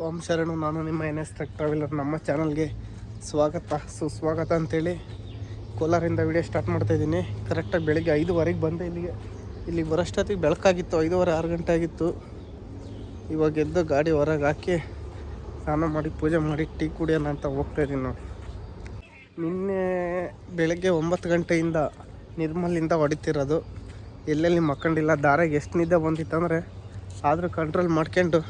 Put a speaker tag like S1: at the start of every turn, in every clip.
S1: ಸ್ವಾಮ ಶರಣು, ನಾನು ನಿಮ್ಮ ಎನ್ ಎಸ್ ಟ್ರಕ್ ಟ್ರಾವೆಲರ್. ನಮ್ಮ ಚಾನಲ್ಗೆ ಸ್ವಾಗತ, ಸುಸ್ವಾಗತ ಅಂತೇಳಿ ಕೋಲಾರಿಂದ ವಿಡಿಯೋ ಸ್ಟಾರ್ಟ್ ಮಾಡ್ತಾ ಇದ್ದೀನಿ. ಕರೆಕ್ಟಾಗಿ ಬೆಳಗ್ಗೆ ಐದುವರೆಗೆ ಬಂದೆ ಇಲ್ಲಿಗೆ. ಇಲ್ಲಿಗೆ ಬರೋಷ್ಟೊತ್ತಿಗೆ ಬೆಳಕಾಗಿತ್ತು, ಐದೂವರೆ, ಆರು ಗಂಟೆ ಆಗಿತ್ತು. ಇವಾಗ ಎದ್ದು ಗಾಡಿ ಹೊರಗೆ ಹಾಕಿ ಸ್ನಾನ ಮಾಡಿ, ಪೂಜೆ ಮಾಡಿ, ಟೀ ಕುಡಿಯೋಣ ಅಂತ ಹೋಗ್ತಾ ಇದ್ದೀನಿ ನೋಡಿ. ನಿನ್ನೆ ಬೆಳಗ್ಗೆ ಒಂಬತ್ತು ಗಂಟೆಯಿಂದ ನಿರ್ಮಲಿಂದ ಹೊಡಿತಿರೋದು. ಎಲ್ಲೆಲ್ಲಿ ಮಕ್ಕಂಡಿಲ್ಲ ದಾರಾಗ ಎಷ್ಟು ನಿದ್ದೆ ಬಂದಿತ್ತಂದರೆ ಆದರೂ ಕಂಟ್ರೋಲ್ ಮಾಡ್ಕೊಂಡು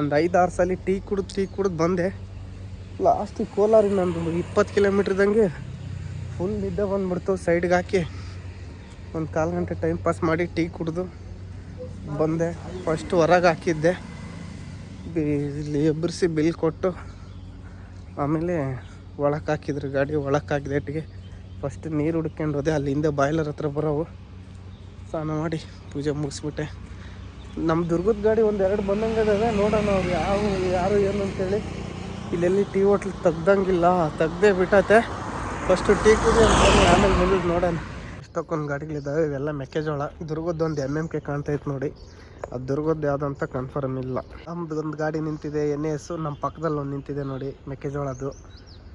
S1: ಒಂದು ಐದಾರು ಸಲ ಟೀ ಕುಡಿದು ಟೀ ಕುಡಿದು ಬಂದೆ. ಲಾಸ್ಟ್ ಕೋಲಾರಿ ನಂದು ಇಪ್ಪತ್ತು ಕಿಲೋಮೀಟ್ರ್ದಂಗೆ ಫುಲ್ ನಿದ್ದೆ ಬಂದುಬಿಡ್ತು ಸೈಡ್ಗೆ ಹಾಕಿ. ಒಂದು ಕಾಲು ಗಂಟೆ ಟೈಮ್ ಪಾಸ್ ಮಾಡಿ ಟೀ ಕುಡಿದು ಬಂದೆ. ಫಸ್ಟ್ ಹೊರಗೆ ಹಾಕಿದ್ದೆ. ಇಲ್ಲಿ ಎಬ್ಬರಿಸಿ ಬಿಲ್ ಕೊಟ್ಟು ಆಮೇಲೆ ಒಳಕ್ಕೆ ಹಾಕಿದ್ರು, ಗಾಡಿ ಒಳಕ್ಕೆ ಹಾಕಿದೆ ಇಟ್ಟಿಗೆ ಫಸ್ಟ್ ನೀರು ಹುಡ್ಕೊಂಡು ಹೋದೆ. ಅಲ್ಲಿ ಹಿಂದೆ ಬಾಯ್ಲರ್ ಹತ್ರ ಬರೋವು. ಸ್ನಾನ ಮಾಡಿ ಪೂಜೆ ಮುಗಿಸ್ಬಿಟ್ಟೆ. ನಮ್ಮ ದುರ್ಗದ ಗಾಡಿ ಒಂದು ಎರಡು ಬಂದಂಗೆ ಅದ ನೋಡೋಣ ಅವ್ರು ಯಾವ ಯಾರು ಏನು ಅಂತೇಳಿ. ಇಲ್ಲೆಲ್ಲಿ ಟೀ ಹೋಟ್ಲ್ ತೆಗ್ದಂಗಿಲ್ಲ, ತೆಗ್ದೇ ಬಿಟ್ಟತೆ. ಫಸ್ಟು ಟೀ ಕುಡಿ ಅಂತ ಆಮೇಲೆ ಮುಂದೆ ನೋಡೋಣ. ಇಷ್ಟಕ್ಕೊಂದು ಗಾಡಿಗಳಿದ್ದಾವೆ ಇವೆಲ್ಲ ಮೆಕ್ಕೆಜೋಳ. ದುರ್ಗದ್ ಒಂದು ಎಂ ಎಂ ಕೆ ಕಾಣ್ತೈತೆ ನೋಡಿ. ಅದು ದುರ್ಗದ್ದು ಯಾವುದಂತ ಕನ್ಫರ್ಮ್ ಇಲ್ಲ. ನಮ್ದು ಒಂದು ಗಾಡಿ ನಿಂತಿದೆ ಎನ್ ಎಸ್ಸು ನಮ್ಮ ಪಕ್ಕದಲ್ಲಿ ಒಂದು ನಿಂತಿದೆ ನೋಡಿ ಮೆಕ್ಕೆಜೋಳದ್ದು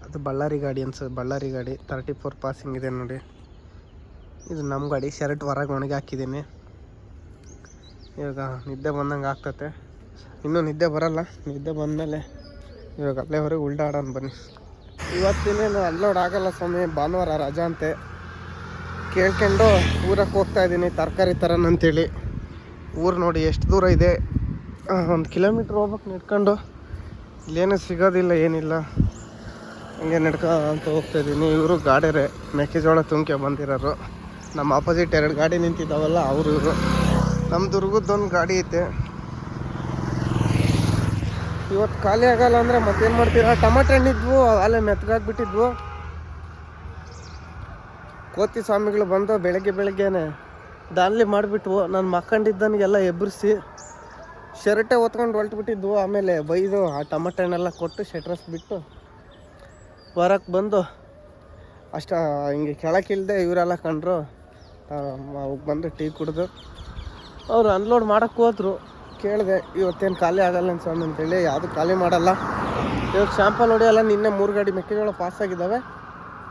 S1: ಅದು ಬಳ್ಳಾರಿ ಗಾಡಿ ಅನ್ಸ ಬಳ್ಳಾರಿ ಗಾಡಿ. ತರ್ಟಿ ಫೋರ್ ಪಾಸಿಂಗ್ ಇದೆ ನೋಡಿ. ಇದು ನಮ್ಮ ಗಾಡಿ, ಶರ್ಟ್ ಹೊರಗೆ ಒಣಗಿ ಹಾಕಿದ್ದೀನಿ. ಇವಾಗ ನಿದ್ದೆ ಬಂದಂಗೆ ಆಗ್ತತೆ. ಇನ್ನೂ ನಿದ್ದೆ ಬರಲ್ಲ. ನಿದ್ದೆ ಬಂದಮೇಲೆ ಇವಾಗ ಅಲ್ಲೇವರೆಗೆ ಉಲ್ಡಾಡೋಣ ಬನ್ನಿ. ಇವತ್ತಿನೇನು ಅಲ್ಲೋಡ್ ಆಗಲ್ಲ ಸ್ವಾಮಿ. ಭಾನುವಾರ ರಜಾ ಅಂತೆ. ಕೇಳ್ಕೊಂಡು ಊರಕ್ಕೆ ಹೋಗ್ತಾ ಇದ್ದೀನಿ. ತರಕಾರಿ ತರೋಣ ಅಂತೇಳಿ. ಊರು ನೋಡಿ ಎಷ್ಟು ದೂರ ಇದೆ. ಒಂದು ಕಿಲೋಮೀಟ್ರ್ ಹೋಗ್ಬೇಕು ನಡ್ಕೊಂಡು. ಇಲ್ಲೇನು ಸಿಗೋದಿಲ್ಲ, ಏನಿಲ್ಲ. ಹಂಗೆ ನಡ್ಕ ಅಂತ ಹೋಗ್ತಾ ಇದ್ದೀನಿ. ಇವರು ಗಾಡಿಯರೇ. ಮೆಕ್ಕೆಜೋಳ ತುಂಬ್ಕೆ ಬಂದಿರೋರು. ನಮ್ಮ ಆಪೋಸಿಟ್ ಎರಡು ಗಾಡಿ ನಿಂತಿದ್ದಾವಲ್ಲ, ಅವರು ಇವರು. ನಮ್ಮ ದುರ್ಗದ್ದೊಂದು ಗಾಡಿ ಐತೆ. ಇವತ್ತು ಖಾಲಿ ಆಗಲ್ಲ ಅಂದರೆ ಮತ್ತೇನು ಮಾಡ್ತೀರಾ? ಟಮಾಟೆ ಹಣ್ಣಿದ್ವು ಅಲ್ಲೇ ಮೆತ್ತಗಾಗ್ಬಿಟ್ಟಿದ್ವು ಕೋತಿ ಸ್ವಾಮಿಗಳು ಬಂದು ಬೆಳಗ್ಗೆ ಬೆಳಗ್ಗೆನೆ ದಾನ್ಲಿ ಮಾಡಿಬಿಟ್ವು. ನಾನು ಮಕ್ಕಂಡಿದ್ದನಿಗೆಲ್ಲ ಎಬ್ಬರಿಸಿ ಶರ್ಟೆ ಹೊತ್ಕೊಂಡು ಹೊಲ್ಟ್ಬಿಟ್ಟಿದ್ವು. ಆಮೇಲೆ ಬೈದು ಆ ಟಮಾಟೆ ಹಣ್ಣೆಲ್ಲ ಕೊಟ್ಟು ಶೆಟ್ರಸ್ ಬಿಟ್ಟು ಹೊರಕ್ಕೆ ಬಂದು ಅಷ್ಟ, ಹಿಂಗೆ ಕೆಳಕ್ಕಿಲ್ಲದೆ ಇವರೆಲ್ಲ ಕಂಡ್ರು ಬಂದು ಟೀ ಕುಡಿದು ಅವ್ರು ಅನ್ಲೋಡ್ ಮಾಡಕ್ಕೆ ಹೋದ್ರು. ಕೇಳಿದೆ, ಇವತ್ತೇನು ಖಾಲಿ ಆಗಲ್ಲ ಸ್ವಾಮಿ ಅಂತೇಳಿ ಯಾವುದು ಖಾಲಿ ಮಾಡಲ್ಲ. ಇವಾಗ ಶಾಂಪಲ್ ಹೊಡೆಯಲ್ಲ, ನಿನ್ನೆ ಮೂರು ಗಾಡಿ ಮೆಕ್ಕೆಜೋಳ ಪಾಸ್ ಆಗಿದ್ದಾವೆ.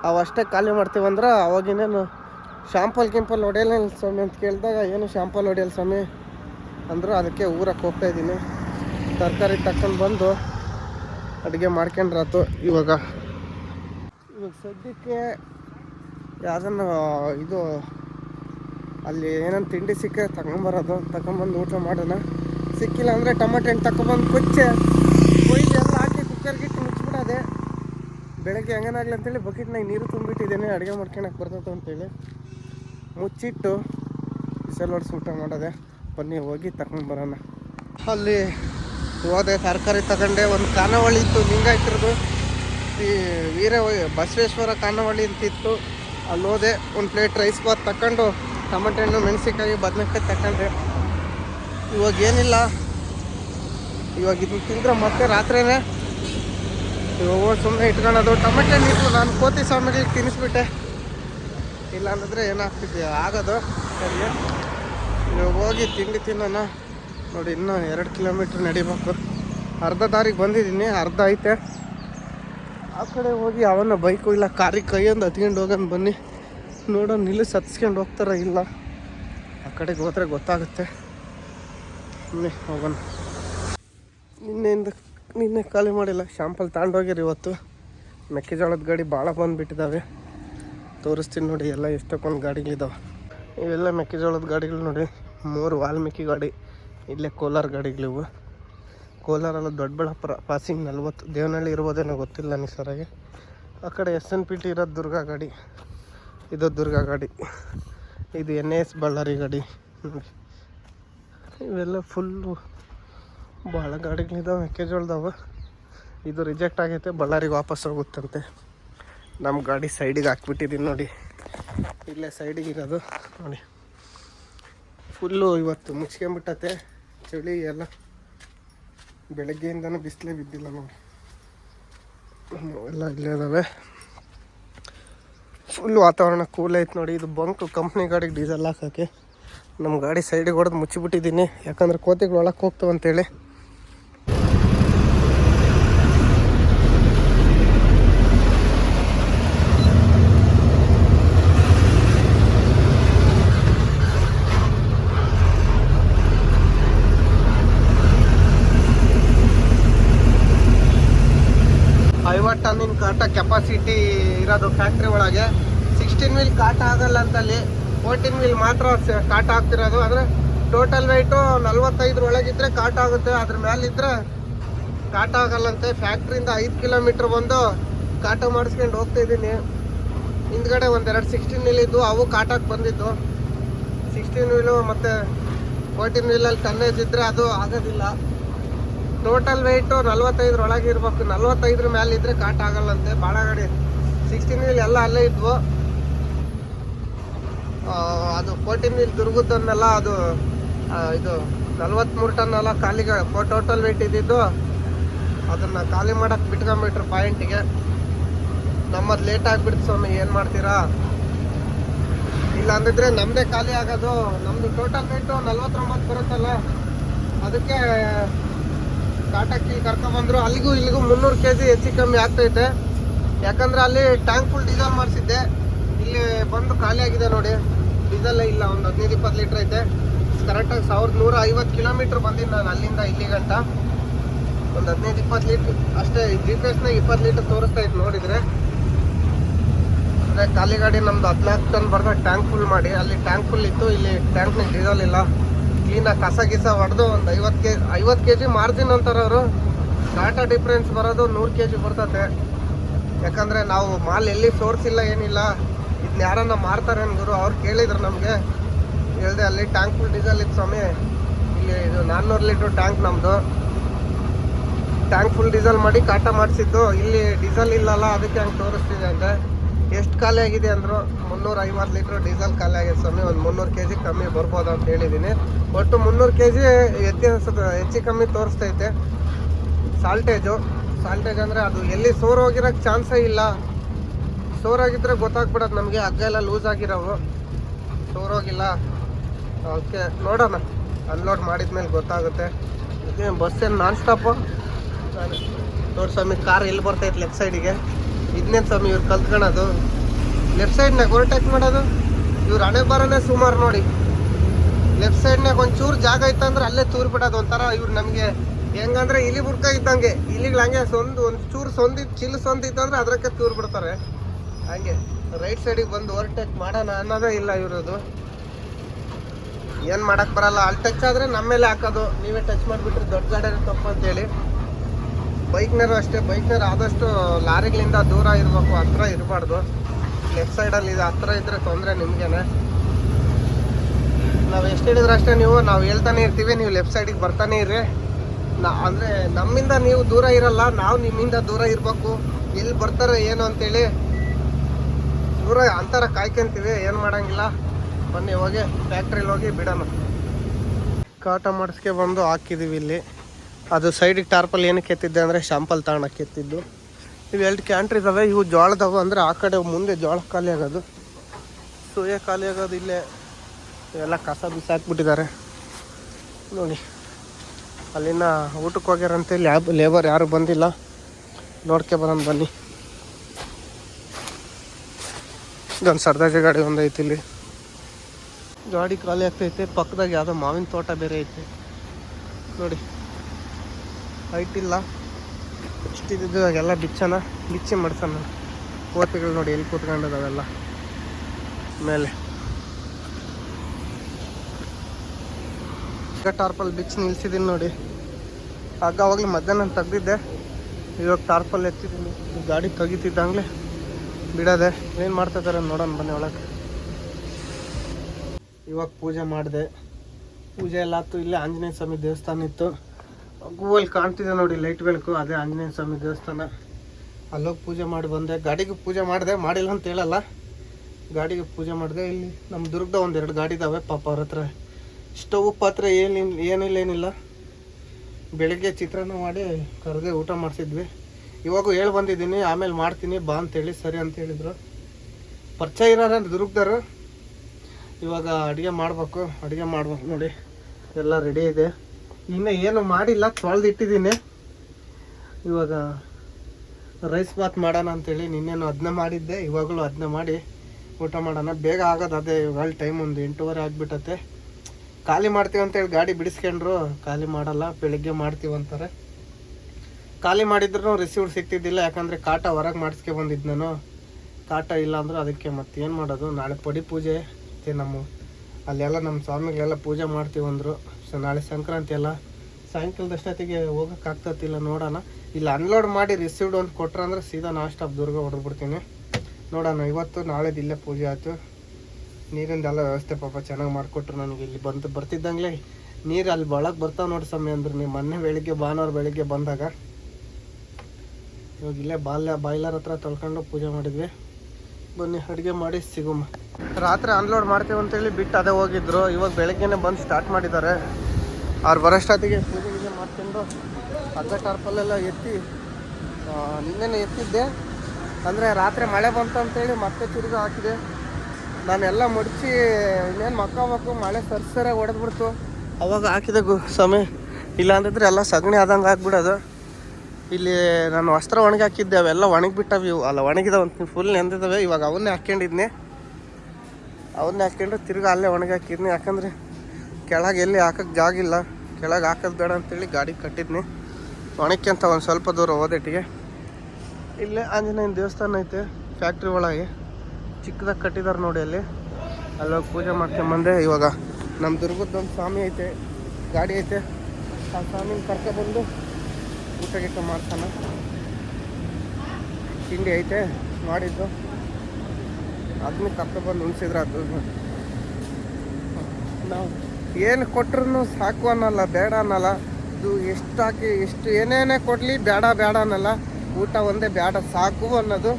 S1: ಅವು ಅಷ್ಟೇ ಖಾಲಿ ಮಾಡ್ತೀವಂದ್ರೆ ಅವಾಗಿನೇನು ಶಾಂಪಲ್ ಗಿಂಪಲ್ ಹೊಡೆಯಲ್ಲ ಸ್ವಾಮಿ ಅಂತ ಕೇಳಿದಾಗ, ಏನು ಶಾಂಪಲ್ ಹೊಡೆಯಲ್ಲ ಸ್ವಾಮಿ? ಅಂದರು, ಅದಕ್ಕೆ ಊರಕ್ಕೆ ಹೋಗ್ತಾ ಇದ್ದೀನಿ. ತರಕಾರಿ ತಕ್ಕೊಂಡು ಬಂದು ಅಡುಗೆ ಮಾಡ್ಕೊಂಡ್ರಾತು ಇವಾಗ. ಇವಾಗ ಸದ್ಯಕ್ಕೆ ಯಾವುದನ್ನು, ಇದು ಅಲ್ಲಿ ಏನೇನು ತಿಂಡಿ ಸಿಕ್ಕರೆ ತಗೊಂಬರೋದು, ತಗೊಂಬಂದು ಊಟ ಮಾಡೋಣ. ಸಿಕ್ಕಿಲ್ಲ ಅಂದರೆ ಟೊಮೆಟೊ ಹಣ್ಣು ತಗೊಂಬಂದು ಕೊಚ್ಚೆ. ಕೊಯ್ದು ಎಲ್ಲ ಹಾಕಿ ಕುಕ್ಕರ್ ಗಿಟ್ಟು ಮುಚ್ಚಿಬಿಡೋದೆ. ಬೆಳಗ್ಗೆ ಹೆಂಗನಾಗಲಿ ಅಂತೇಳಿ ಬಕೆಟ್ನಾಗ ನೀರು ತುಂಬಿಟ್ಟಿದ್ದೇನೆ ಅಡುಗೆ ಮಾಡ್ಕೊಳಕ್ಕೆ ಬರ್ತೈತೆ ಅಂತೇಳಿ. ಮುಚ್ಚಿಟ್ಟು ಬಿಸಲ್ ಹೊಡ್ಸಿ ಊಟ ಮಾಡೋದೆ. ಬನ್ನಿ, ಹೋಗಿ ತಗೊಂಬರೋಣ ಅಲ್ಲಿ ಹೋದೆ, ತರಕಾರಿ ತಗೊಂಡೆ. ಒಂದು ಖಾನಾವಳಿ ಇತ್ತು ಹಿಂಗಾಯ್ತಿರೋದು ಈ ವೀರ ಬಸವೇಶ್ವರ ಖಾನಾವಳಿ ಅಂತಿತ್ತು ಅಲ್ಲಿ ಹೋದೆ ಒಂದು ಪ್ಲೇಟ್ ರೈಸ್ ಬಾತ್ ತಗೊಂಡು ಟೊಮೆಟೊ ಹಣ್ಣು ಮೆಣಸಿನ್ಕಾಯಿ, ಬದನೆಕಾಯಿ ತಕೊಂಡ್ರೆ ಇವಾಗ ಏನಿಲ್ಲ. ಇವಾಗ ಇದನ್ನ ತಿಂದರೆ ಮತ್ತೆ ರಾತ್ರಿನೇ ಇವಾಗ ಸುಮ್ಮನೆ ಇಟ್ಕೊಳ್ಳೋದು ಟೊಮೆಟೊ ಹಣ್ಣು ನಾನು ಕೋತಿ ಸ್ವಾಮಿಗಳಿಗೆ ತಿನ್ನಿಸ್ಬಿಟ್ಟೆ. ಇಲ್ಲ ಅನ್ನಿದ್ರೆ ಏನಾಗ್ತಿದ್ದೆ ಆಗೋದು. ಸರಿ ಇವಾಗ ಹೋಗಿ ತಿಂಡಿ ತಿನ್ನೋಣ. ನೋಡಿ, ಇನ್ನೂ ಎರಡು ಕಿಲೋಮೀಟ್ರ್ ನಡಿಬೇಕು. ಅರ್ಧ ದಾರಿಗೆ ಬಂದಿದ್ದೀನಿ, ಅರ್ಧ ಐತೆ. ಆ ಕಡೆ ಹೋಗಿ ಅವನ ಬೈಕು ಇಲ್ಲ, ಕಾರಿಗೆ ಕೈಯೊಂದು ಹತ್ಕೊಂಡು ಹೋಗೋಣ ಬನ್ನಿ. ನೋಡೋಣ ನಿಲ್ಲಿಸಿ ಹತ್ಸ್ಕೊಂಡು ಹೋಗ್ತಾರ ಇಲ್ಲ? ಆ ಕಡೆಗೆ ಹೋದ್ರೆ ಗೊತ್ತಾಗುತ್ತೆ. ಇನ್ನೇ ಹೋಗೋಣ. ನಿನ್ನೆಯಿಂದ ನಿನ್ನೆ ಖಾಲಿ ಮಾಡಿಲ್ಲ, ಶಾಂಪಲ್ ತಗೊಂಡೋಗಿರಿ ಇವತ್ತು. ಮೆಕ್ಕೆಜೋಳದ ಗಾಡಿ ಭಾಳ ಬಂದುಬಿಟ್ಟಿದ್ದಾವೆ ತೋರಿಸ್ತೀನಿ ನೋಡಿ, ಎಲ್ಲ ಎಷ್ಟಕ್ಕೊಂದು ಗಾಡಿಗಳಿದ್ದಾವೆ ಇವೆಲ್ಲ ಮೆಕ್ಕೆಜೋಳದ ಗಾಡಿಗಳು ನೋಡಿ. ಮೂರು ವಾಲ್ಮೀಕಿ ಗಾಡಿ, ಇಲ್ಲೇ ಕೋಲಾರ ಗಾಡಿಗಳಿವು. ಕೋಲಾರಲ್ಲ ದೊಡ್ಡಬಳ್ಳಾಪುರ, ಪಾಸಿಂಗ್ ನಲ್ವತ್ತು. ದೇವನಹಳ್ಳಿ ಇರ್ಬೋದೇನೋ ಗೊತ್ತಿಲ್ಲ ನನಗೆ ಆ ಕಡೆ ಎಸ್ ಎನ್ ಪಿ ಟಿ ಇರೋದು ದುರ್ಗಾ ಗಾಡಿ. ಇದು ದುರ್ಗಾ ಗಾಡಿ. ಇದು ಎನ್ ಎಸ್ ಬಳ್ಳಾರಿ ಗಾಡಿ. ಇವೆಲ್ಲ ಫುಲ್ಲು ಭಾಳ ಗಾಡಿಗಳಿದಾವೆ, ಮೆಕ್ಕೆಜೋಳದವ. ಇದು ರಿಜೆಕ್ಟ್ ಆಗೈತೆ ಬಳ್ಳಾರಿಗೆ ವಾಪಸ್ ಹೋಗುತ್ತಂತೆ. ನಮ್ಮ ಗಾಡಿ ಸೈಡಿಗೆ ಹಾಕ್ಬಿಟ್ಟಿದ್ದೀನಿ ನೋಡಿ. ಇಲ್ಲೇ ಸೈಡಿಗೆ ಇರೋದು, ನೋಡಿ. ಫುಲ್ಲು ಇವತ್ತು ಮುಚ್ಕೊಂಬಿಟ್ಟತೆ ಚಳಿ ಎಲ್ಲ. ಬೆಳಗ್ಗೆಯಿಂದನೂ ಬಿಸಿಲೇ ಬಿದ್ದಿಲ್ಲ ನೋಡಿ. ಎಲ್ಲ ಇಲ್ಲೇ ಇದ್ದಾವೆ ಫುಲ್ ವಾತಾವರಣ ಕೂಲ್ ಐತೆ ನೋಡಿ. ಇದು ಬಂಕು ಕಂಪ್ನಿ ಗಾಡಿಗೆ ಡೀಸೆಲ್ ಹಾಕೋಕ್ಕೆ. ನಮ್ಮ ಗಾಡಿ ಸೈಡಿಗೆ ಹೊಡೆದು ಮುಚ್ಚಿಬಿಟ್ಟಿದ್ದೀನಿ ಯಾಕಂದ್ರೆ ಕೋತಿಗಳು ಒಳಕ್ಕೆ ಹೋಗ್ತಾವೆ ಅಂತೇಳಿ ಟನ್ನಿನ ಕಾಟ ಕೆಪಾಸಿಟಿ ಇರೋದು ಫ್ಯಾಕ್ಟ್ರಿ ಒಳಗೆ ಸಿಕ್ಸ್ಟೀನ್ ವೀಲ್ ಕಾಟ ಆಗಲ್ಲ ಅಂತಲ್ಲಿ ಫೋರ್ಟೀನ್ ವೀಲ್ ಮಾತ್ರ ಕಾಟ ಆಗ್ತಿರೋದು ಅಂದರೆ ಟೋಟಲ್ ವೆಯ್ಟು ನಲ್ವತ್ತೈದ್ರ ಒಳಗಿದ್ರೆ ಕಾಟ ಆಗುತ್ತೆ. ಅದ್ರ ಮೇಲಿದ್ರೆ ಕಾಟ ಆಗಲ್ಲಂತೆ. ಫ್ಯಾಕ್ಟ್ರಿಯಿಂದ ಐದು ಕಿಲೋಮೀಟ್ರ್ ಬಂದು ಕಾಟ ಮಾಡಿಸ್ಕೊಂಡು ಹೋಗ್ತಾ ಇದ್ದೀನಿ. ಹಿಂದ್ಗಡೆ ಒಂದೆರಡು ಸಿಕ್ಸ್ಟೀನ್ ವೀಲ್ ಇದ್ದು, ಅವು ಕಾಟಕ್ಕೆ ಬಂದಿದ್ದು. ಸಿಕ್ಸ್ಟೀನ್ ವೀಲು ಮತ್ತು ಫೋರ್ಟೀನ್ ವೀಲಲ್ಲಿ ಟನ್ನೇಜ್ ಇದ್ದರೆ ಅದು ಆಗೋದಿಲ್ಲ. ಟೋಟಲ್ ವೆಯ್ಟು ನಲ್ವತ್ತೈದ್ರ ಒಳಗೆ ಇರ್ಬೇಕು ನಲ್ವತ್ತೈದ್ರ ಮೇಲೆ ಇದ್ರೆ ಕಾಟ ಆಗಲ್ಲಂತೆ. ಭಾಳ ಗಾಡಿ ಸಿಕ್ಸ್ಟೀನ್ ವೀಲ್ ಎಲ್ಲ ಅಲ್ಲೇ ಇದ್ವು. ಅದು ಫೋರ್ಟೀನ್ ಮಿಲ್ ಅದು ಇದು ನಲ್ವತ್ಮೂರು ಟನ್ ಎಲ್ಲ ಖಾಲಿಗೆ ಟೋಟಲ್ ವೆಯ್ಟ್ ಇದ್ದಿದ್ದು, ಅದನ್ನು ಖಾಲಿ ಮಾಡಕ್ಕೆ ಬಿಟ್ಕೊಂಬಿಟ್ರು ಪಾಯಿಂಟಿಗೆ. ನಮ್ಮದು ಲೇಟ್ ಆಗಿಬಿಡ್ತು ಸ್ವಾಮಿ, ಏನು ಮಾಡ್ತೀರಾ? ಇಲ್ಲ ಅಂದಿದ್ರೆ ನಮ್ಮದೇ ಖಾಲಿ ಆಗೋದು ನಮ್ಮದು ಟೋಟಲ್ ವೆಯ್ಟು ನಲ್ವತ್ತೊಂಬತ್ತು ಬರುತ್ತಲ್ಲ, ಅದಕ್ಕೆ ಟಾಟಾಕ್ಕೆ ಕರ್ಕೊಂಬಂದ್ರು. ಅಲ್ಲಿಗೂ ಇಲ್ಲಿಗೂ ಮುನ್ನೂರು ಕೆ ಜಿ ಹೆಚ್ಚು ಕಮ್ಮಿ ಆಗ್ತೈತೆ. ಯಾಕಂದ್ರೆ ಅಲ್ಲಿ ಟ್ಯಾಂಕ್ ಫುಲ್ ಡೀಸೆಲ್ ಮಾಡಿಸಿದ್ದೆ. ಇಲ್ಲಿ ಬಂದು ಖಾಲಿ ಆಗಿದೆ ನೋಡಿ. ಡೀಸೆಲ್ಲೇ ಇಲ್ಲ, ಒಂದು ಹದಿನೈದು, ಇಪ್ಪತ್ತು ಲೀಟ್ರ್ ಐತೆ. ಕರೆಕ್ಟಾಗಿ ಸಾವಿರದ ನೂರ ಐವತ್ತು ಕಿಲೋಮೀಟ್ರ್ ಬಂದಿದ್ದು ನಾನು ಅಲ್ಲಿಂದ ಇಲ್ಲಿ ಗಂಟ ಒಂದು ಹದಿನೈದು, ಇಪ್ಪತ್ತು ಲೀಟ್ರ್, ಅಷ್ಟೇ ಜಿ ಪಿ ಎಸ್ನಾಗ ಇಪ್ಪತ್ತು ಲೀಟ್ರ್ ತೋರಿಸ್ತಾ ಇತ್ತು ನೋಡಿದರೆ. ಅದೇ ಖಾಲಿ ಗಾಡಿ ನಮ್ದು ಹದಿನಾಲ್ಕು ಟನ್ ಬರ್ದಾಗ ಟ್ಯಾಂಕ್ ಫುಲ್ ಮಾಡಿ. ಅಲ್ಲಿ ಟ್ಯಾಂಕ್ ಫುಲ್ ಇತ್ತು, ಇಲ್ಲಿ ಟ್ಯಾಂಕ್ನಾಗ ಡೀಸೆಲ್ ಇಲ್ಲ ಕ್ಲೀನಾಗಿ ಕಸ ಗಿಸ ಹೊಡೆದು ಒಂದು ಐವತ್ತು ಕೆ ಐವತ್ತು ಕೆ ಜಿ ಮಾರ್ಜಿನ್ ಅಂತಾರೆ ಅವರು. ಡಾಟಾ ಡಿಫ್ರೆನ್ಸ್ ಬರೋದು ನೂರು ಕೆ ಜಿ ಬರ್ತತೆ. ಯಾಕಂದರೆ ನಾವು ಮಾಲ್ ಎಲ್ಲಿ ಸೋರ್ಸಿಲ್ಲ ಏನಿಲ್ಲ. ಯಾರನ್ನ ಮಾರ್ತಾರೆ ಗುರು, ಅವ್ರು ಕೇಳಿದ್ರು ನಮಗೆ. ಹೇಳ್ದೆ, ಅಲ್ಲಿ ಟ್ಯಾಂಕ್ ಫುಲ್ ಡೀಸೆಲ್ ಇತ್ತು ಸ್ವಾಮಿ. ಇಲ್ಲಿ ಇದು ನಾನ್ನೂರು ಲೀಟ್ರ್ ಟ್ಯಾಂಕ್ ನಮ್ಮದು ಟ್ಯಾಂಕ್ ಫುಲ್ ಡೀಸೆಲ್ ಮಾಡಿ ಕಾಟ ಮಾಡಿಸಿದ್ದು. ಇಲ್ಲಿ ಡೀಸೆಲ್ ಇಲ್ಲಲ್ಲ, ಅದಕ್ಕೆ ಹಂಗೆ ತೋರಿಸ್ತಿದೆ ಅಂತ. ಎಷ್ಟು ಖಾಲಿ ಆಗಿದೆ ಅಂದರು, ಮುನ್ನೂರ ಐವತ್ತು ಲೀಟ್ರ್ ಡೀಸೆಲ್ ಖಾಲಿ ಆಗಿದೆ ಸ್ವಾಮಿ. ಒಂದು ಮುನ್ನೂರು ಕೆ ಜಿ ಕಮ್ಮಿ ಬರ್ಬೋದು ಅಂತ ಹೇಳಿದ್ದೀನಿ ಒಟ್ಟು ಮುನ್ನೂರು ಕೆ ಜಿ ವ್ಯತ್ಯಾಸ ಹೆಚ್ಚು ಕಮ್ಮಿ ತೋರಿಸ್ತೈತೆ. ಸಾಲ್ಟೇಜು ಸಾಲ್ಟೇಜ್ ಅಂದರೆ ಅದು ಎಲ್ಲಿ ಸೋರ್ ಹೋಗಿರೋಕ್ಕೆ ಚಾನ್ಸೇ ಇಲ್ಲ. ಸೋರಾಗಿದ್ದರೆ ಗೊತ್ತಾಗ್ಬಿಡೋದು ನಮಗೆ ಹಗ್ಗ ಎಲ್ಲ ಲೂಸ್ ಆಗಿರೋವು. ಸೋರೋಗಿಲ್ಲ. ಓಕೆ ನೋಡೋಣ. ಅನ್ಲೋಡ್ ಮಾಡಿದ್ಮೇಲೆ ಗೊತ್ತಾಗುತ್ತೆ. ಇದೇ ಬಸ್ ಏನು ನಾನ್ ಸ್ಟಾಪು ನೋಡಿ ಸ್ವಾಮಿ ಕಾರ್ ಎಲ್ಲಿ ಬರ್ತೈತೆ ಲೆಫ್ಟ್ ಸೈಡಿಗೆ ಇದನ್ನೇ ಸ್ವಾಮಿ ಇವ್ರು ಕಲ್ತ್ಕೊಳೋದು? ಲೆಫ್ಟ್ ಸೈಡ್ನಾಗ ಓವರ್ಟೇಕ್ ಮಾಡೋದು? ಇವ್ರು ಹಣೆ ಬರೋನೇ ಸುಮಾರು ನೋಡಿ. ಲೆಫ್ಟ್ ಸೈಡ್ನಾಗ ಒಂಚೂರು ಜಾಗ ಇತ್ತಂದ್ರೆ ಅಲ್ಲೇ ತೂರ್ ಬಿಡೋದು ಒಂಥರ ಇವ್ರು ನಮಗೆ ಹೆಂಗಂದ್ರೆ ಇಲಿ ಬುಡ್ಕ ಇದ್ದಂಗೆ ಇಲಿಗಳು ಹಂಗೆ ಸೊಂದು ಒಂದು ಚೂರು ಸೊಂದಿತ್ತು ಚಿಲ್ಲು ಸೊಂದಿತ್ತು ಅಂದ್ರೆ ಅದಕ್ಕೆ ತೂರ್ ಬಿಡ್ತಾರೆ ಹಂಗೆ ರೈಟ್ ಸೈಡಿಗೆ ಬಂದು ಓವರ್ಟೇಕ್ ಮಾಡೋಣ ಅನ್ನೋದೇ ಇಲ್ಲ ಇವರದು ಏನು ಮಾಡಕ್ ಬರಲ್ಲ. ಅಲ್ಲಿ ಟಚ್ ಆದರೆ ನಮ್ಮ ಮೇಲೆ ಹಾಕೋದು. ನೀವೇ ಟಚ್ ಮಾಡಿಬಿಟ್ರೆ ದೊಡ್ಡ ಗಾಡಿ ತಪ್ಪು ಅಂತೇಳಿ. ಬೈಕ್ನರು ಅಷ್ಟೇ. ಬೈಕ್ನರು ಆದಷ್ಟು ಲಾರಿಗಳಿಂದ ದೂರ ಇರಬೇಕು. ಹತ್ರ ಇರಬಾರ್ದು. ಲೆಫ್ಟ್ ಸೈಡಲ್ಲಿ ಇದು ಹತ್ರ ಇದ್ರೆ ತೊಂದರೆ ನಿಮಗೇನೆ. ನಾವು ಎಷ್ಟು ಹೇಳಿದ್ರೆ ಅಷ್ಟೇ ನೀವು. ನಾವು ಹೇಳ್ತಾನೆ ಇರ್ತೀವಿ. ನೀವು ಲೆಫ್ಟ್ ಸೈಡಿಗೆ ಬರ್ತಾನೆ ಇರ್ರಿ. ನಾ, ಅಂದರೆ ನಮ್ಮಿಂದ ನೀವು ದೂರ ಇರಲ್ಲ. ನಾವು ನಿಮ್ಮಿಂದ ದೂರ ಇರಬೇಕು. ಎಲ್ಲಿ ಬರ್ತಾರೆ ಏನು ಅಂತೇಳಿ ದೂರ ಅಂತರ ಕಾಯ್ಕೊಂತೀವಿ, ಏನು ಮಾಡಂಗಿಲ್ಲ. ಬನ್ನಿ ಹೋಗಿ ಫ್ಯಾಕ್ಟ್ರಿಲಿ ಹೋಗಿ ಬಿಡೋಣ. ಕಾಟ ಮಾಡಿಸ್ಕೆ ಬಂದು ಹಾಕಿದ್ದೀವಿ ಇಲ್ಲಿ. ಅದು ಸೈಡಿಗೆ ಟಾರ್ಪಲ್ ಏನಕ್ಕೆ ಎತ್ತಿದ್ದೆ ಅಂದರೆ ಶಾಂಪಲ್ ತಗೊಳಕ್ಕೆ ಎತ್ತಿದ್ದು ಇವು ಎರಡು ಕ್ಯಾಂಟ್ರ್ ಇದ್ದಾವೆ ಇವು ಜೋಳದವು ಅಂದರೆ ಆ ಕಡೆ ಮುಂದೆ ಜೋಳ ಖಾಲಿ ಆಗೋದು. ಸೂರ್ಯ ಖಾಲಿ ಆಗೋದು ಇಲ್ಲೇ. ಎಲ್ಲ ಕಸ ಬಿಸಾಕ್ಬಿಟ್ಟಿದ್ದಾರೆ ನೋಡಿ, ಅಲ್ಲಿನ ಊಟಕ್ಕೆ ಹೋಗ್ಯಾರಂತೆ. ಲ್ಯಾಬ್ ಲೇಬರ್ ಯಾರು ಬಂದಿಲ್ಲ. ನೋಡ್ಕೆ ಬರೋಣ ಬನ್ನಿ. ಇದೊಂದು ಸರ್ದಾಜಿ ಗಾಡಿ ಒಂದು ಐತಿ ಇಲ್ಲಿ. ಗಾಡಿ ಖಾಲಿ ಆಗ್ತೈತೆ, ಪಕ್ಕದಾಗ ಯಾವುದೋ ಮಾವಿನ ತೋಟ ಬೇರೆ ಐತೆ. ನೋಡಿ. ಹೈಟ್ ಇಲ್ಲ. ಇಷ್ಟಿದ್ದಾಗೆಲ್ಲ ಬಿಚ್ಚನ, ಬಿಚ್ಚಿ ಮಾಡ್ಸಣ. ಕೋತಿಗಳು ನೋಡಿ ಎಲ್ಲಿ ಕೂತ್ಕೊಂಡಿದಾವೆಲ್ಲ ಮೇಲೆ. ಈಗ ಟಾರ್ಪಲ್ ಬಿಚ್ಚಿ ನಿಲ್ಸಿದ್ದೀನಿ ನೋಡಿ. ಆಗ ಅವಾಗಲೇ ಮಧ್ಯಾಹ್ನ ತೆಗ್ದಿದ್ದೆ. ಇವಾಗ ಟಾರ್ಪಲ್ ಎತ್ತಿದ್ದೀನಿ ಗಾಡಿ ತೆಗಿತಿದ್ದಂಗ್ಲೆ. ಬಿಡೋದೆ ಏನು ಮಾಡ್ತಿದ್ದಾರೆ ನೋಡೋಣ, ಬನ್ನಿ ಒಳಗೆ. ಇವಾಗ ಪೂಜೆ ಮಾಡಿದೆ. ಪೂಜೆ ಎಲ್ಲ ಆಯ್ತು. ಇಲ್ಲೇ ಆಂಜನೇಯ ಸ್ವಾಮಿ ದೇವಸ್ಥಾನ ಇತ್ತು. ಗೂಗಲ್ ಕಾಣ್ತಿದೆ ನೋಡಿ ಲೈಟ್ ಬೆಳಕು. ಅದೇ ಆಂಜನೇಯ ಸ್ವಾಮಿ ದೇವಸ್ಥಾನ. ಅಲ್ಲೋಗಿ ಪೂಜೆ ಮಾಡಿ ಬಂದೆ. ಗಾಡಿಗೆ ಪೂಜೆ ಮಾಡಿದೆ. ಮಾಡಿಲ್ಲ ಅಂತ ಹೇಳಲ್ಲ. ಗಾಡಿಗೆ ಪೂಜೆ ಮಾಡಿದೆ. ಇಲ್ಲಿ ನಮ್ಮ ದುರ್ಗದ ಒಂದೆರಡು ಗಾಡಿ ಇದಾವೆ. ಪಾಪ ಅವ್ರ ಹತ್ರ ಸ್ಟವ್ ಪಾತ್ರೆ ಏನಿಲ್ಲ ಏನಿಲ್ಲ ಏನಿಲ್ಲ. ಬೆಳಗ್ಗೆ ಚಿತ್ರಾನ್ನ ಮಾಡಿ ಕರೆದೇ ಊಟ ಮಾಡಿಸಿದ್ವಿ ಇವಾಗೂ ಹೇಳಿ ಬಂದಿದ್ದೀನಿ, ಆಮೇಲೆ ಮಾಡ್ತೀನಿ, ಬಾ ಅಂತೇಳಿ, ಸರಿ ಅಂತ ಹೇಳಿದ್ರು ಪರಿಚಯ ಇರೋರ ದುರುಗ್ದಾರ ಇವಾಗ ಅಡುಗೆ ಮಾಡಬೇಕು, ಅಡುಗೆ ಮಾಡ್ಬೇಕು ನೋಡಿ. ಎಲ್ಲ ರೆಡಿ ಇದೆ. ಇನ್ನೂ ಏನು ಮಾಡಿಲ್ಲ, ತೊಳೆದಿಟ್ಟಿದ್ದೀನಿ. ಇವಾಗ ರೈಸ್ ಬಾತ್ ಮಾಡೋಣ ಅಂತೇಳಿ ನಿನ್ನೇನು ಅದನ್ನೇ ಮಾಡಿದ್ದೆ, ಇವಾಗಲೂ ಅದನ್ನೇ ಮಾಡಿ ಊಟ ಮಾಡೋಣ. ಬೇಗ ಆಗೋದು ಅದೇ ಇವಾಗ ಟೈಮ್ ಒಂದು ಎಂಟೂವರೆ ಆಗಿಬಿಟ್ಟತೆ ಖಾಲಿ ಮಾಡ್ತೀವಿ ಅಂತೇಳಿ ಗಾಡಿ ಬಿಡಿಸ್ಕೊಂಡ್ರು, ಖಾಲಿ ಮಾಡಲ್ಲ, ಬೆಳಿಗ್ಗೆ ಮಾಡ್ತೀವಿ ಅಂತಾರೆ. ಖಾಲಿ ಮಾಡಿದ್ರು ರಿಸೀವ್ಡ್ ಸಿಕ್ತಿದ್ದಿಲ್ಲ ಯಾಕಂದರೆ ಕಾಟ ಹೊರಗೆ ಮಾಡಿಸ್ಕೆ ಬಂದಿದ್ದು ನಾನು ಕಾಟ ಇಲ್ಲ ಅಂದ್ರೆ ಅದಕ್ಕೆ ಮತ್ತೆ ಏನು ಮಾಡೋದು? ನಾಳೆ ಪಡಿ ಪೂಜೆ ಮತ್ತು ನಮ್ಮ ಅಲ್ಲೆಲ್ಲ ನಮ್ಮ ಸ್ವಾಮಿಗಳೆಲ್ಲ ಪೂಜೆ ಮಾಡ್ತೀವಿ ಅಂದರು. ಸೊ ನಾಳೆ ಸಂಕ್ರಾಂತಿ ಎಲ್ಲ ಸಾಯಂಕಾಲದಷ್ಟೊತ್ತಿಗೆ ಹೋಗೋಕ್ಕಾಗ್ತತಿಲ್ಲ ನೋಡೋಣ. ಇಲ್ಲಿ ಅನ್ಲೋಡ್ ಮಾಡಿ ರಿಸೀವ್ಡ್ ಒಂದು ಕೊಟ್ರೆ ಅಂದ್ರೆ ಸೀದಾ ನಾಷ್ಟ ಸ್ಟಾಪ್ ದುರ್ಗ ಹೊಡೆದ್ಬಿಡ್ತೀನಿ ನೋಡೋಣ, ಇವತ್ತು ನಾಳೆದು ಇಲ್ಲೇ ಪೂಜೆ ಆಯಿತು. ನೀರಿಂದೆಲ್ಲ ವ್ಯವಸ್ಥೆ ಪಾಪ ಚೆನ್ನಾಗಿ ಮಾಡಿಕೊಟ್ರು ನನಗೆ. ಇಲ್ಲಿ ಬಂದು ಬರ್ತಿದ್ದಂಗೆ ನೀರು ಅಲ್ಲಿ ಒಳಗೆ ಬರ್ತಾವೆ ನೋಡಿ ಸಮಯ ಅಂದ್ರೆ. ನೀವು ಮೊನ್ನೆ ಬೆಳಿಗ್ಗೆ ಭಾನುವಾರ ಬೆಳಿಗ್ಗೆ ಬಂದಾಗ. ಇವಾಗ ಇಲ್ಲೇ ಬಾಲ್ಯ ಬಾಯ್ಲರ್ ಹತ್ರ ತೊಳ್ಕೊಂಡು ಪೂಜೆ ಮಾಡಿದ್ವಿ. ಬನ್ನಿ, ಅಡುಗೆ ಮಾಡಿ ಸಿಗುಮ್ಮ ರಾತ್ರಿ ಅನ್ಲೋಡ್ ಮಾಡ್ತೀವಿ ಅಂತೇಳಿ ಬಿಟ್ಟು ಅದೇ ಹೋಗಿದ್ರು. ಇವಾಗ ಬೆಳಗ್ಗೆನೆ ಬಂದು ಸ್ಟಾರ್ಟ್ ಮಾಡಿದ್ದಾರೆ. ಅವ್ರು ಬರೋಷ್ಟೊತ್ತಿಗೆ ಪೂಜೆ ಗೀಜೆ ಮಾಡ್ಕೊಂಡು ಅರ್ಧ ಟಾರ್ಪಲ್ಲೆಲ್ಲ ಎತ್ತಿ ನಿನ್ನೆ ಎತ್ತಿದ್ದೆ. ಅಂದರೆ ರಾತ್ರಿ ಮಳೆ ಬಂತು ಅಂತೇಳಿ ಮತ್ತೆ ತಿರುಗಿ ಹಾಕಿದೆ. ನಾನೆಲ್ಲ ಮುಡ್ಚಿ ಇನ್ನೇನು ಮಕ್ಕ ಮಕ್ಕ ಮಳೆ ಸರ್ಸರಾಗಿ ಹೊಡೆದ್ಬಿಡ್ತು. ಅವಾಗ ಹಾಕಿದೆ ಗು ಸಮಯ. ಇಲ್ಲ ಅಂದಿದ್ರೆ ಎಲ್ಲ ಸಗಣಿ ಆದಂಗೆ ಆಗ್ಬಿಡೋದು. ಇಲ್ಲಿ ನಾನು ವಸ್ತ್ರ ಒಣಗಿ ಹಾಕಿದ್ದೆ, ಅವೆಲ್ಲ ಒಣಗಿಬಿಟ್ಟವೆ ಇವು. ಅಲ್ಲ, ಒಣಗಿದಾವೆ ಅಂತ ಫುಲ್ ನೆಂದಿದ್ದಾವೆ ಇವಾಗ ಅವನ್ನೇ ಹಾಕ್ಕೊಂಡಿದ್ನಿ. ಅವನ್ನೇ ಹಾಕ್ಕೊಂಡು ತಿರ್ಗಿ ಅಲ್ಲೇ ಒಣಗಿ ಹಾಕಿದ್ನಿ. ಯಾಕಂದ್ರೆ ಕೆಳಗೆ ಎಲ್ಲಿ ಹಾಕಕ್ಕೆ ಜಾಗ ಇಲ್ಲ. ಕೆಳಗೆ ಹಾಕೋದು ಬೇಡ ಅಂತೇಳಿ ಗಾಡಿ ಕಟ್ಟಿದ್ನಿ. ಒಣಕ್ಕಿಂತ ಒಂದು ಸ್ವಲ್ಪ ದೂರ ಓದಿಟ್ಟಿಗೆ ಇಲ್ಲೇ ಆಂಜನೇಯನ ದೇವಸ್ಥಾನ ಐತೆ ಫ್ಯಾಕ್ಟ್ರಿ ಒಳಗೆ. ಚಿಕ್ಕದಾಗಿ ಕಟ್ಟಿದ್ದಾರೆ ನೋಡಿ ಅಲ್ಲಿ. ಅಲ್ಲೋಗಿ ಪೂಜೆ ಮಾಡ್ಕೊಂಬಂದೆ ಇವಾಗ ನಮ್ಮ ದುರ್ಗದ್ದೊಂದು ಸ್ವಾಮಿ ಐತೆ, ಗಾಡಿ ಐತೆ. ಆ ಸ್ವಾಮಿನ ಕರ್ಕೊಬಂದು ಊಟ ಗೀಟ ಮಾಡ್ತಾನೆ ತಿಂಡಿ ಐತೆ, ಮಾಡಿದ್ದು. ಅದನ್ನ ಕರ್ಕೊಬಂದು ಉಣಿಸಿದ್ರೆ ಅದು. ನಾವು ಏನು ಕೊಟ್ರು ಸಾಕು ಅನ್ನಲ್ಲ, ಬೇಡ ಅನ್ನಲ್ಲ. ಇದು ಎಷ್ಟು ಹಾಕಿ, ಎಷ್ಟು ಏನೇನೇ ಕೊಡಲಿ, ಬೇಡ ಬೇಡ ಅನ್ನಲ್ಲ. ಊಟ ಒಂದೇ, ಬೇಡ, ಸಾಕು ಅನ್ನೋದು.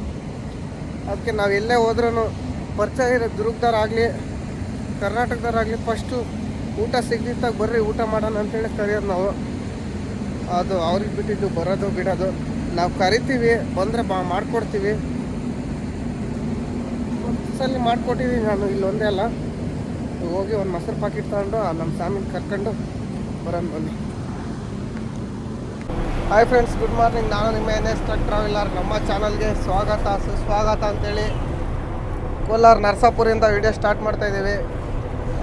S1: ಅದಕ್ಕೆ ನಾವು ಎಲ್ಲೇ ಹೋದ್ರೂ ಪರಿಚಯ ಇರೋ ದುರ್ಗದವ್ರಾಗಲಿ, ಕರ್ನಾಟಕದವ್ರಾಗಲಿ ಫಸ್ಟು ಊಟ ಸಿಗ್ದಿತ್ತಾಗ ಬರ್ರಿ, ಊಟ ಮಾಡೋಣ ಅಂತೇಳಿ ಕರೆಯೋದು ನಾವು. ಅದು ಅವ್ರಿಗೆ ಬಿಟ್ಟಿದ್ದು, ಬರೋದು, ಬಿಡೋದು. ನಾವು ಕರಿತೀವಿ, ಬಂದರೆ ಬಾ, ಮಾಡಿಕೊಡ್ತೀವಿ. ಸಲ ಮಾಡಿಕೊಟ್ಟಿದ್ದೀನಿ ನಾನು ಇಲ್ಲೊಂದೇ ಅಲ್ಲ. ಹೋಗಿ ಒಂದು ಮೊಸರು ಪಾಕಿಟ್ ತಗೊಂಡು ನಮ್ಮ ಸ್ವಾಮಿನ ಕರ್ಕೊಂಡು ಬರೋಣ ಬನ್ನಿ. ಹಾಯ್ ಫ್ರೆಂಡ್ಸ್ ಗುಡ್ ಮಾರ್ನಿಂಗ್ ನಾನು ನಿಮ್ಮ ಎನ್ ಎಸ್ ಟ್ರಕ್ ಟ್ರಾವೆಲರ್ ನಮ್ಮ ಚಾನಲ್ಗೆ ಸ್ವಾಗತ, ಸುಸ್ವಾಗತ ಅಂತೇಳಿ ಕೋಲಾರ ನರಸಾಪುರಿಂದ ವಿಡಿಯೋ ಸ್ಟಾರ್ಟ್ ಮಾಡ್ತಾಯಿದ್ದೀವಿ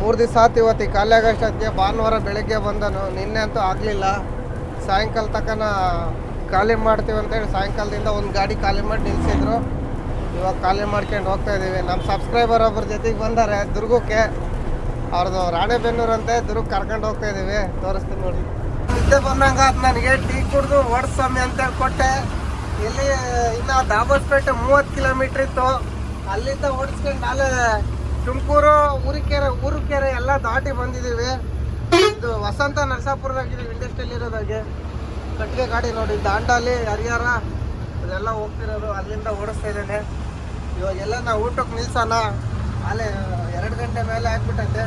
S1: ಮೂರು ದಿವಸ ಆತು ಇವತ್ತು ಈ ಆಗೋಷ್ಟೊತ್ತಿಗೆ ಭಾನುವಾರ ಬೆಳಗ್ಗೆ ಬಂದನು. ನಿನ್ನೆ ಅಂತೂ ಆಗಲಿಲ್ಲ. ಸಾಯಂಕಾಲ ತನಕ ಖಾಲಿ ಮಾಡ್ತೀವಿ ಅಂತೇಳಿ ಸಾಯಂಕಾಲದಿಂದ ಒಂದು ಗಾಡಿ ಖಾಲಿ ಮಾಡಿ ನಿಲ್ಲಿಸಿದ್ರು ಇವಾಗ ಖಾಲಿ ಮಾಡ್ಕೊಂಡು ಹೋಗ್ತಾ ಇದ್ದೀವಿ ನಮ್ಮ ಸಬ್ಸ್ಕ್ರೈಬರ್ ಒಬ್ಬರ ಜೊತೆಗೆ ಬಂದಾರೆ, ದುರ್ಗಕ್ಕೆ. ಅವ್ರದ್ದು ರಾಣೆಬೆನ್ನೂರು ಅಂತೆ ದುರ್ಗ ಕರ್ಕೊಂಡು ಹೋಗ್ತಾ ಇದ್ದೀವಿ ತೋರಿಸ್ತೀನಿ ನೋಡಿ. ನಿದ್ದೆ ಬಂದಂಗ ನನಗೆ ಟೀ ಕುಡ್ದು ಓಡಿಸ್ವಾಮಿ ಅಂತೇಳಿ ಕೊಟ್ಟೆ ಇಲ್ಲಿ, ಇನ್ನು ದಾಬಸ್ಪೇಟೆ ಮೂವತ್ತು ಕಿಲೋಮೀಟ್ರ್ ಇತ್ತು. ಅಲ್ಲಿಂದ ಓಡಿಸ್ಕೊಂಡು ನಾಳೆ ತುಮಕೂರು, ಊರಿಕೆರೆ ಊರುಕೆರೆ ಎಲ್ಲ ದಾಟಿ ಬಂದಿದ್ದೀವಿ. ಇದು ವಸಂತ ನರಸಾಪುರದಾಗಿದ್ದೀವಿ ಇಂಡಸ್ಟ್ರಿಯಲ್ ಇರೋದಾಗೆ ಕಟ್ಟಿಗೆ ಗಾಡಿ ನೋಡಿ, ದಾಂಡಾಲಿ, ಹರಿಹರ ಅದೆಲ್ಲ ಹೋಗ್ತಿರೋದು, ಅಲ್ಲಿಂದ ಓಡಿಸ್ತಾ ಇದ್ದೇನೆ. ಇವಾಗೆಲ್ಲ ನಾವು ಊಟಕ್ಕೆ ನಿಲ್ಸೋಣ. ಅಲ್ಲೇ ಎರಡು ಗಂಟೆ ಮೇಲೆ ಆಗ್ಬಿಟ್ಟೈತೆ.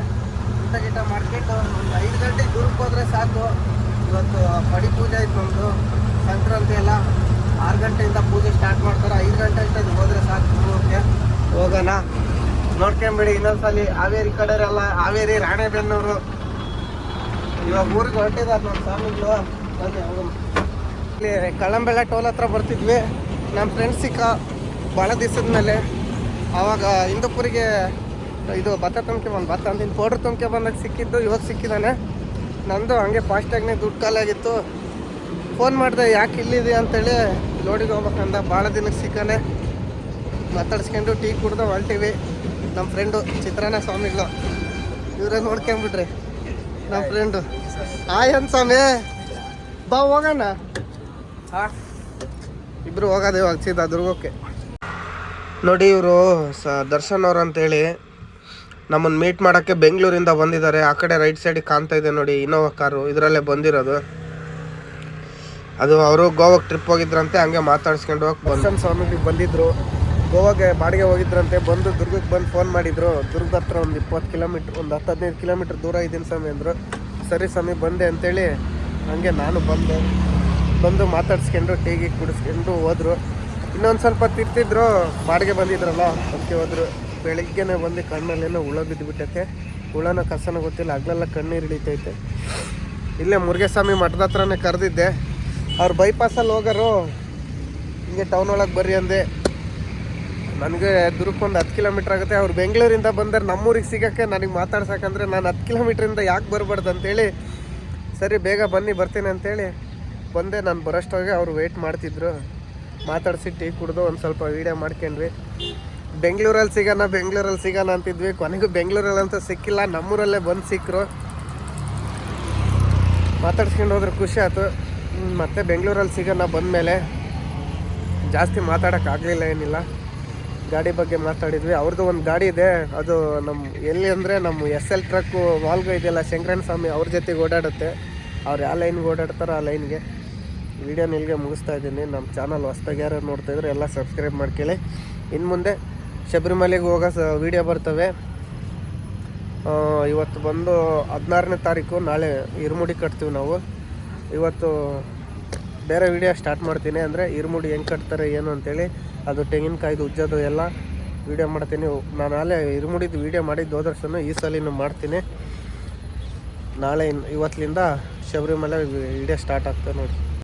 S1: ಊಟ ಗಿಟ ಮಾಡ್ಕೊಂಡು ಒಂದು ಐದು ಗಂಟೆಗೆ ದೂರಕ್ಕೆ ಹೋದರೆ ಸಾಕು. ಇವತ್ತು ಪಡಿ ಪೂಜೆ ಆಯ್ತು ನಮ್ಮದು ಸಂಕ್ರಾಂತಿ ಎಲ್ಲ. ಆರು ಗಂಟೆಯಿಂದ ಪೂಜೆ ಸ್ಟಾರ್ಟ್ ಮಾಡ್ತಾರೆ. ಐದು ಗಂಟೆ ಅಷ್ಟೇ ಹೋದರೆ ಸಾಕು ಓಕೆ ಹೋಗೋಣ. ನೋಡ್ಕೊಂಬಿಡಿ, ಇನ್ನೊಂದ್ಸಲಿ ಹಾವೇರಿ ಕಡೆಯವರೆಲ್ಲ, ಹಾವೇರಿ, ರಾಣೆಬೆನ್ನೂರು. ಇವಾಗ ಊರಿಗೆ ಹೊರಟಿದ್ದಾರೆ ನಮ್ಮ ಸ್ವಾಮಿಗಳು ಇಲ್ಲಿ ಕಳ್ಳಂಬೆಳ ಟೋಲ್ ಹತ್ರ ಬರ್ತಿದ್ವಿ. ನಮ್ಮ ಫ್ರೆಂಡ್ಸ್ ಸಿಕ್ಕ ಭಾಳ ದಿವಸದ ಮೇಲೆ. ಆವಾಗ ಹಿಂದೂಪುರಿಗೆ ಇದು ಭತ್ತ ತುಂಬಿಕೆ ಬಂದು, ಭತ್ತ ಅಂದಿನ ಪೌಡ್ರ್ ತುಂಬಿಕೆ ಬಂದಾಗ ಸಿಕ್ಕಿದ್ದು, ಇವಾಗ ಸಿಕ್ಕಿದ್ದಾನೆ. ನಂದು ಹಂಗೆ ಫಾಸ್ಟಾಗ್ನೇ ದುಡ್ಡು ಖಾಲಿಯಾಗಿತ್ತು. ಫೋನ್ ಮಾಡಿದೆ, ಯಾಕೆ ಇಲ್ಲಿದೆ ಅಂತೇಳಿ. ಲೋಡಿಗೆ ಹೋಗ್ಬೇಕಂದ ಭಾಳ ದಿನಕ್ಕೆ ಸಿಕ್ಕಾನೆ. ಮಾತಾಡ್ಸ್ಕೊಂಡು ಟೀ ಕುಡ್ದು ಹೊಲ್ಟಿವಿ ನಮ್ಮ ಫ್ರೆಂಡು ಚಿತ್ರಾನ್ನ ಸ್ವಾಮಿಗಳು. ಇವರೇ ನೋಡ್ಕೊಂಬಿಟ್ರಿ. ನಮ್ಮ ಫ್ರೆಂಡು ಹಾಯ್ ಅಂತ ಸ್ವಾಮಿ ಬಾ ಹೋಗೋಣ. ಇಬ್ರು ಹೋಗೋದು ಇವಾಗ ಸೀದಾ ದುರ್ಗಕ್ಕೆ. ನೋಡಿ ಇವರು ಸ ದರ್ಶನ್ ಅವ್ರು ಅಂತೇಳಿ ನಮ್ಮನ್ನು ಮೀಟ್ ಮಾಡೋಕ್ಕೆ ಬೆಂಗಳೂರಿಂದ ಬಂದಿದ್ದಾರೆ. ಆ ಕಡೆ ರೈಟ್ ಸೈಡಿಗೆ ಕಾಣ್ತಾ ಇದೆ ನೋಡಿ ಇನೋವಾ ಕಾರು ಇದರಲ್ಲೇ ಬಂದಿರೋದು. ಅದು ಅವರು ಗೋವಾಗೆ ಟ್ರಿಪ್ ಹೋಗಿದ್ರಂತೆ ಹಂಗೆ ಮಾತಾಡ್ಸ್ಕೊಂಡು ಹೋಗಿ ದರ್ಶನ್ ಸ್ವಾಮಿಗೆ ಬಂದಿದ್ರು. ಗೋವಾಗೆ ಬಾಡಿಗೆ ಹೋಗಿದ್ರಂತೆ, ಬಂದು ದುರ್ಗಕ್ಕೆ ಬಂದು ಫೋನ್ ಮಾಡಿದ್ರು. ದುರ್ಗದ ಹತ್ರ ಒಂದು ಇಪ್ಪತ್ತು ಕಿಲೋಮೀಟ್ರ್ ಒಂದು ಹತ್ತು ಹದಿನೈದು ಕಿಲೋಮೀಟ್ರ್ ದೂರ ಇದ್ದೀನಿ ಸ್ವಾಮಿ ಅಂದರು. ಸರಿ ಸ್ವಾಮಿ, ಬಂದೆ ಅಂತೇಳಿ ಹಂಗೆ ನಾನು ಬಂದೆ. ಬಂದು ಮಾತಾಡ್ಸ್ಕೊಂಡು ಟೀಗಿ ಕುಡಿಸ್ಕೊಂಡು ಹೋದ್ರು. ಇನ್ನೊಂದು ಸ್ವಲ್ಪ ತಿರ್ತಿದ್ರು, ಬಾಡಿಗೆ ಬಂದಿದ್ರಲ್ಲ, ಅದಕ್ಕೆ ಹೋದ್ರು. ಬೆಳಿಗ್ಗೆನೇ ಬಂದು ಕಣ್ಣಲ್ಲೇನೋ ಹುಳ ಬಿದ್ದುಬಿಟ್ಟೈತೆ ಹುಳನ ಕಸನ ಗೊತ್ತಿಲ್ಲ ಹಗ್ಲೆಲ್ಲ ಕಣ್ಣೀರು ಹಿಡಿತೈತೆ ಇಲ್ಲೇ ಮುರುಗೇಸ್ವಾಮಿ ಮಠದ ಹತ್ರನೇ ಕರೆದಿದ್ದೆ. ಅವ್ರು ಬೈಪಾಸಲ್ಲಿ ಹೋಗೋರು, ಹಿಂಗೆ ಟೌನ್ ಒಳಗೆ ಬರ್ರಿ ಅಂದೆ. ನನಗೆ ದುರ್ಗಕ್ಕೆ ಹತ್ತು ಕಿಲೋಮೀಟ್ರ್ ಆಗುತ್ತೆ. ಅವ್ರು ಬೆಂಗಳೂರಿಂದ ಬಂದರೆ ನಮ್ಮೂರಿಗೆ ಸಿಗೋಕ್ಕೆ ನನಗೆ ಮಾತಾಡ್ಸಕ್ಕಂದ್ರೆ ನಾನು ಹತ್ತು ಕಿಲೋಮೀಟ್ರಿಂದ ಯಾಕೆ ಬರಬಾರ್ದು ಅಂತೇಳಿ ಸರಿ, ಬೇಗ ಬನ್ನಿ, ಬರ್ತೀನಿ ಅಂತೇಳಿ ಬಂದೆ. ನಾನು ಬರೋಷ್ಟೋಗಿ ಅವರು ವೆಯ್ಟ್ ಮಾಡ್ತಿದ್ರು. ಮಾತಾಡಿಸಿ ಟೀ ಕುಡ್ದು ಒಂದು ಸ್ವಲ್ಪ ವೀಡಿಯೋ ಮಾಡ್ಕೊಂಡ್ವಿ. ಬೆಂಗಳೂರಲ್ಲಿ ಸಿಗೋಣ ಬೆಂಗಳೂರಲ್ಲಿ ಸಿಗೋಣ ಅಂತಿದ್ವಿ. ಕೊನೆಗೂ ಅಂತ ಸಿಕ್ಕಿಲ್ಲ, ನಮ್ಮೂರಲ್ಲೇ ಬಂದು ಸಿಕ್ಕರು ಮಾತಾಡ್ಸ್ಕೊಂಡು ಹೋದ್ರೆ ಖುಷಿ ಆಯ್ತು. ಮತ್ತೆ ಬೆಂಗಳೂರಲ್ಲಿ ಸಿಗೋಣ ಬಂದಮೇಲೆ ಜಾಸ್ತಿ ಮಾತಾಡೋಕ್ಕಾಗಲಿಲ್ಲ ಏನಿಲ್ಲ. ಗಾಡಿ ಬಗ್ಗೆ ಮಾತಾಡಿದ್ವಿ. ಅವ್ರದ್ದು ಒಂದು ಗಾಡಿ ಇದೆ. ಅದು ನಮ್ಮ ಎಲ್ಲಿ ಅಂದರೆ ನಮ್ಮ ಎಸ್ ಎಲ್ ಟ್ರಕ್ಕು ವಾಲ್ಗೋ ಇದೆಯಲ್ಲ, ಶಂಕರನ್ ಸ್ವಾಮಿ ಅವ್ರ ಜೊತೆಗೆ ಓಡಾಡುತ್ತೆ. ಅವ್ರು ಯಾವ ಲೈನ್ಗೆ ಓಡಾಡ್ತಾರೋ ಆ ಲೈನ್ಗೆ. ವೀಡಿಯೋ ನಿಲ್ಗೆ ಮುಗಿಸ್ತಾ ಇದ್ದೀನಿ. ನಮ್ಮ ಚಾನಲ್ ಹೊಸ್ದಾಗಿ ಯಾರು ನೋಡ್ತಾ ಇದ್ರೆ ಎಲ್ಲ ಸಬ್ಸ್ಕ್ರೈಬ್ ಮಾಡ್ಕೊಳ್ಳಿ. ಇನ್ನು ಮುಂದೆ ಶಬರಿಮಲೆಗೆ ಹೋಗೋ ಸ ವೀಡಿಯೋ ಬರ್ತವೆ. ಇವತ್ತು ಬಂದು ಹದಿನಾರನೇ ತಾರೀಕು, ನಾಳೆ ಇರುಮುಡಿ ಕಟ್ತೀವಿ ನಾವು. ಇವತ್ತು ಬೇರೆ ವಿಡಿಯೋ ಸ್ಟಾರ್ಟ್ ಮಾಡ್ತೀನಿ ಅಂದರೆ ಇರುಮುಡಿ ಹೆಂಗೆ ಕಟ್ತಾರೆ, ಏನು ಅಂತೇಳಿ ಅದು ತೆಂಗಿನಕಾಯ್ದು ಉಜ್ಜೋದು ಎಲ್ಲ ವೀಡಿಯೋ ಮಾಡ್ತೀನಿ. ನಾನು ನಾಳೆ ಇರುಮುಡಿದು ವೀಡಿಯೋ ಮಾಡಿದ್ದು ಹೋದರ್ಸನ್ನು ಈ ಸಲಿನೂ ಮಾಡ್ತೀನಿ. ನಾಳೆ ಇವತ್ತಿನಿಂದ ಶಬರಿಮಲೆ ವೀಡಿಯೋ ಸ್ಟಾರ್ಟ್ ಆಗ್ತದೆ ನೋಡಿ.